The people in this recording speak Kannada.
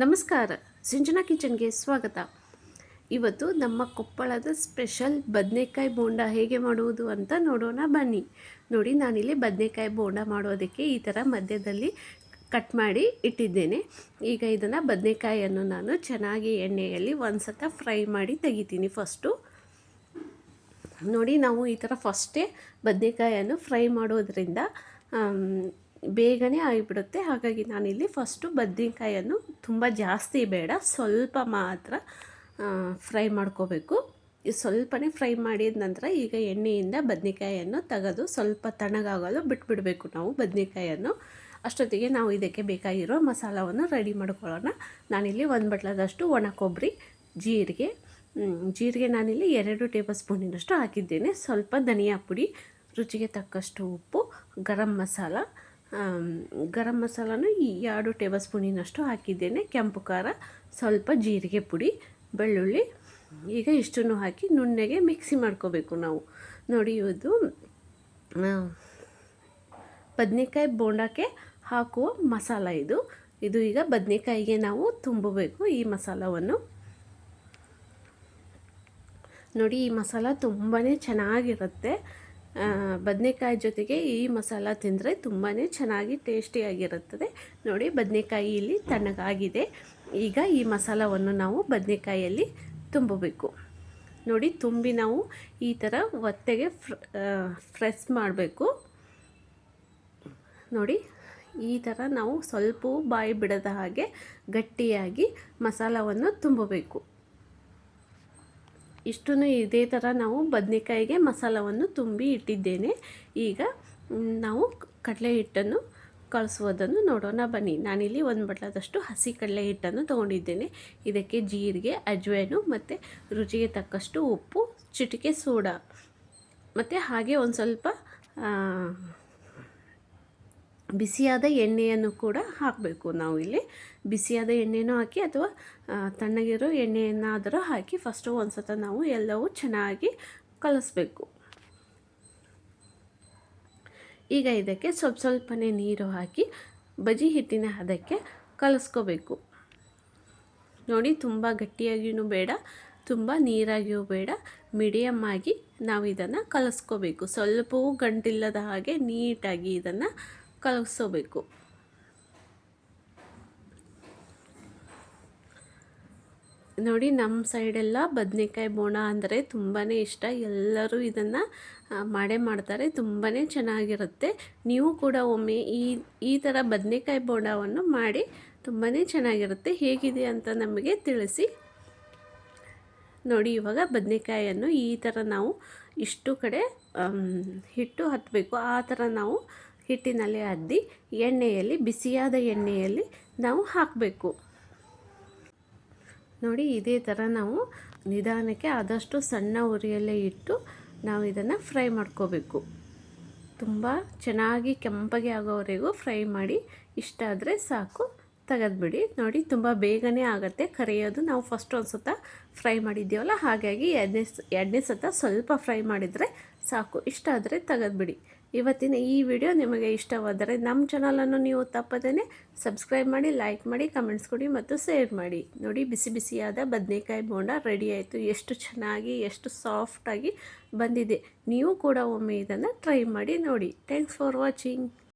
ನಮಸ್ಕಾರ. ಸಿಂಚನಾ ಕಿಚನ್ಗೆ ಸ್ವಾಗತ. ಇವತ್ತು ನಮ್ಮ ಕೊಪ್ಪಳದ ಸ್ಪೆಷಲ್ ಬದನೆಕಾಯಿ ಬೋಂಡ ಹೇಗೆ ಮಾಡುವುದು ಅಂತ ನೋಡೋಣ ಬನ್ನಿ. ನೋಡಿ, ನಾನಿಲ್ಲಿ ಬದನೆಕಾಯಿ ಬೋಂಡ ಮಾಡೋದಕ್ಕೆ ಈ ಥರ ಮಧ್ಯದಲ್ಲಿ ಕಟ್ ಮಾಡಿ ಇಟ್ಟಿದ್ದೇನೆ. ಈಗ ಇದನ್ನು ಬದನೆಕಾಯಿಯನ್ನು ನಾನು ಚೆನ್ನಾಗಿ ಎಣ್ಣೆಯಲ್ಲಿ ಒಂದು ಸತ ಫ್ರೈ ಮಾಡಿ ತೆಗಿತೀನಿ ಫಸ್ಟು. ನೋಡಿ, ನಾವು ಈ ಥರ ಫಸ್ಟೇ ಬದನೆಕಾಯನ್ನು ಫ್ರೈ ಮಾಡೋದ್ರಿಂದ ಬೇಗನೆ ಆಗಿಬಿಡುತ್ತೆ. ಹಾಗಾಗಿ ನಾನಿಲ್ಲಿ ಫಸ್ಟು ಬದ್ನೆಕಾಯನ್ನು ತುಂಬ ಜಾಸ್ತಿ ಬೇಡ. ಸ್ವಲ್ಪ ಮಾತ್ರ ಫ್ರೈ ಮಾಡ್ಕೋಬೇಕು. ಸ್ವಲ್ಪನೇ ಫ್ರೈ ಮಾಡಿದ ನಂತರ ಈಗ ಎಣ್ಣೆಯಿಂದ ಬದನೆಕಾಯಿಯನ್ನು ತೆಗೆದು ಸ್ವಲ್ಪ ತಣ್ಣಗಾಗಲು ಬಿಟ್ಬಿಡಬೇಕು ನಾವು ಬದನೆಕಾಯಿಯನ್ನು. ಅಷ್ಟೊತ್ತಿಗೆ ನಾವು ಇದಕ್ಕೆ ಬೇಕಾಗಿರೋ ಮಸಾಲವನ್ನು ರೆಡಿ ಮಾಡ್ಕೊಳ್ಳೋಣ. ನಾನಿಲ್ಲಿ ಒಂದು ಬಟ್ಲದಷ್ಟು ಒಣ ಕೊಬ್ಬರಿ, ಜೀರಿಗೆ ಜೀರಿಗೆ ನಾನಿಲ್ಲಿ ಎರಡು ಟೇಬಲ್ ಸ್ಪೂನಿನಷ್ಟು ಹಾಕಿದ್ದೇನೆ. ಸ್ವಲ್ಪ ಧನಿಯಾ ಪುಡಿ, ರುಚಿಗೆ ತಕ್ಕಷ್ಟು ಉಪ್ಪು, ಗರಂ ಮಸಾಲ ಗರಂ ಮಸಾಲನೂ ಎರಡು ಟೇಬಲ್ ಸ್ಪೂನಿನಷ್ಟು ಹಾಕಿದ್ದೇನೆ. ಕೆಂಪು ಖಾರ, ಸ್ವಲ್ಪ ಜೀರಿಗೆ ಪುಡಿ, ಬೆಳ್ಳುಳ್ಳಿ. ಈಗ ಇಷ್ಟನ್ನು ಹಾಕಿ ನುಣ್ಣಗೆ ಮಿಕ್ಸಿ ಮಾಡ್ಕೋಬೇಕು ನಾವು. ನೋಡಿ ಇವತ್ತು ಬದನೆಕಾಯಿ ಬೋಂಡಕ್ಕೆ ಹಾಕುವ ಮಸಾಲ ಇದು. ಇದು ಈಗ ಬದನೆಕಾಯಿಗೆ ನಾವು ತುಂಬಬೇಕು ಈ ಮಸಾಲವನ್ನು. ನೋಡಿ, ಈ ಮಸಾಲ ತುಂಬಾ ಚೆನ್ನಾಗಿರುತ್ತೆ. ಬದನೆಕಾಯಿ ಜೊತೆಗೆ ಈ ಮಸಾಲ ತಿಂದರೆ ತುಂಬಾ ಚೆನ್ನಾಗಿ ಟೇಸ್ಟಿಯಾಗಿರುತ್ತದೆ. ನೋಡಿ, ಬದನೆಕಾಯಿ ಇಲ್ಲಿ ತಣ್ಣಗಾಗಿದೆ. ಈಗ ಈ ಮಸಾಲವನ್ನು ನಾವು ಬದನೆಕಾಯಿಯಲ್ಲಿ ತುಂಬಬೇಕು. ನೋಡಿ, ತುಂಬಿ ನಾವು ಈ ಥರ ಒತ್ತೆಗೆ ಫ್ರ ಫ್ರೆಸ್ ಮಾಡಬೇಕು. ನೋಡಿ, ಈ ಥರ ನಾವು ಸ್ವಲ್ಪ ಬಾಯಿ ಬಿಡದ ಹಾಗೆ ಗಟ್ಟಿಯಾಗಿ ಮಸಾಲವನ್ನು ತುಂಬಬೇಕು. ಇಷ್ಟೂ ಇದೇ ಥರ ನಾವು ಬದನೆಕಾಯಿಗೆ ಮಸಾಲವನ್ನು ತುಂಬಿ ಇಟ್ಟಿದ್ದೇನೆ. ಈಗ ನಾವು ಕಡಲೆ ಹಿಟ್ಟನ್ನು ಕಳಿಸುವುದನ್ನು ನೋಡೋಣ ಬನ್ನಿ. ನಾನಿಲ್ಲಿ ಒಂದು ಬಟ್ಲದಷ್ಟು ಹಸಿ ಕಡಲೆ ಹಿಟ್ಟನ್ನು ತೊಗೊಂಡಿದ್ದೇನೆ. ಇದಕ್ಕೆ ಜೀರಿಗೆ ಅಜ್ವೈನು ಮತ್ತು ರುಚಿಗೆ ತಕ್ಕಷ್ಟು ಉಪ್ಪು, ಚಿಟಿಕೆ ಸೋಡಾ. ಮತ್ತು ಹಾಗೆ ಒಂದು ಸ್ವಲ್ಪ ಬಿಸಿಯಾದ ಎಣ್ಣೆಯನ್ನು ಕೂಡ ಹಾಕಬೇಕು ನಾವು ಇಲ್ಲಿ. ಬಿಸಿಯಾದ ಎಣ್ಣೆನೂ ಹಾಕಿ ಅಥವಾ ತಣ್ಣಗಿರೋ ಎಣ್ಣೆಯನ್ನಾದರೂ ಹಾಕಿ ಫಸ್ಟು ಒಂದು ಸತ ನಾವು ಎಲ್ಲವೂ ಚೆನ್ನಾಗಿ ಕಲಿಸ್ಬೇಕು. ಈಗ ಇದಕ್ಕೆ ಸ್ವಲ್ಪ ಸ್ವಲ್ಪನೇ ನೀರು ಹಾಕಿ ಬಜಿ ಹಿಟ್ಟಿನ ಅದಕ್ಕೆ ಕಲಿಸ್ಕೋಬೇಕು. ನೋಡಿ, ತುಂಬ ಗಟ್ಟಿಯಾಗಿಯೂ ಬೇಡ, ತುಂಬ ನೀರಾಗಿಯೂ ಬೇಡ ಮೀಡಿಯಮ್ ಆಗಿ ನಾವು ಇದನ್ನು ಕಲಿಸ್ಕೋಬೇಕು. ಸ್ವಲ್ಪವೂ ಗಂಟಿಲ್ಲದ ಹಾಗೆ ನೀಟಾಗಿ ಇದನ್ನು ಕಲಸೋಬೇಕು ನೋಡಿ ನಮ್ಮ ಸೈಡೆಲ್ಲ ಬದನೆಕಾಯಿ ಬೋಣ ಅಂದರೆ ತುಂಬಾ ಇಷ್ಟ. ಎಲ್ಲರೂ ಇದನ್ನು ಮಾಡೇ ಮಾಡ್ತಾರೆ. ತುಂಬಾ ಚೆನ್ನಾಗಿರುತ್ತೆ. ನೀವು ಕೂಡ ಒಮ್ಮೆ ಈ ಈ ಥರ ಬದನೆಕಾಯಿ ಬೋಂಡವನ್ನು ಮಾಡಿ ತುಂಬಾ ಚೆನ್ನಾಗಿರುತ್ತೆ. ಹೇಗಿದೆ ಅಂತ ನಮಗೆ ತಿಳಿಸಿ. ನೋಡಿ, ಇವಾಗ ಬದನೆಕಾಯಿಯನ್ನು ಈ ಥರ ನಾವು ಇಷ್ಟು ಕಡೆ ಹಿಟ್ಟು ಹತ್ತಬೇಕು ಆ ಥರ ನಾವು ಹಿಟ್ಟಿನಲ್ಲಿ ಅದ್ದಿ ಎಣ್ಣೆಯಲ್ಲಿ, ಬಿಸಿಯಾದ ಎಣ್ಣೆಯಲ್ಲಿ ನಾವು ಹಾಕಬೇಕು. ನೋಡಿ, ಇದೇ ಥರ ನಾವು ನಿಧಾನಕ್ಕೆ ಆದಷ್ಟು ಸಣ್ಣ ಉರಿಯಲ್ಲೇ ಇಟ್ಟು ನಾವು ಇದನ್ನು ಫ್ರೈ ಮಾಡ್ಕೋಬೇಕು. ತುಂಬ ಚೆನ್ನಾಗಿ ಕೆಂಪಗೆ ಆಗೋವರೆಗೂ ಫ್ರೈ ಮಾಡಿ ಇಷ್ಟ ಆದರೆ ಸಾಕು, ತೆಗೆದ್ಬಿಡಿ. ನೋಡಿ, ತುಂಬ ಬೇಗನೆ ಆಗುತ್ತೆ. ಕರಿಯೋದು ನಾವು ಫಸ್ಟ್ ಒಂದು ಸತ ಫ್ರೈ ಮಾಡಿದ್ದೀವಲ್ಲ, ಹಾಗಾಗಿ ಎರಡನೇ ಎರಡನೇ ಸತ ಸ್ವಲ್ಪ ಫ್ರೈ ಮಾಡಿದರೆ ಸಾಕು. ಇಷ್ಟ ಆದರೆ ತೆಗೆದ್ಬಿಡಿ. ಇವತ್ತಿನ ಈ ವಿಡಿಯೋ ನಿಮಗೆ ಇಷ್ಟವಾದರೆ ನಮ್ಮ ಚಾನಲನ್ನು ನೀವು ತಪ್ಪದೇ ಸಬ್ಸ್ಕ್ರೈಬ್ ಮಾಡಿ, ಲೈಕ್ ಮಾಡಿ, ಕಮೆಂಟ್ಸ್ ಕೊಡಿ ಮತ್ತು ಶೇರ್ ಮಾಡಿ. ನೋಡಿ, ಬಿಸಿ ಬಿಸಿಯಾದ ಬದನೆಕಾಯಿ ಬೋಂಡ ರೆಡಿ ಆಯಿತು. ಎಷ್ಟು ಚೆನ್ನಾಗಿ, ಎಷ್ಟು ಸಾಫ್ಟಾಗಿ ಬಂದಿದೆ. ನೀವು ಕೂಡ ಒಮ್ಮೆ ಇದನ್ನು ಟ್ರೈ ಮಾಡಿ ನೋಡಿ. Thanks for watching.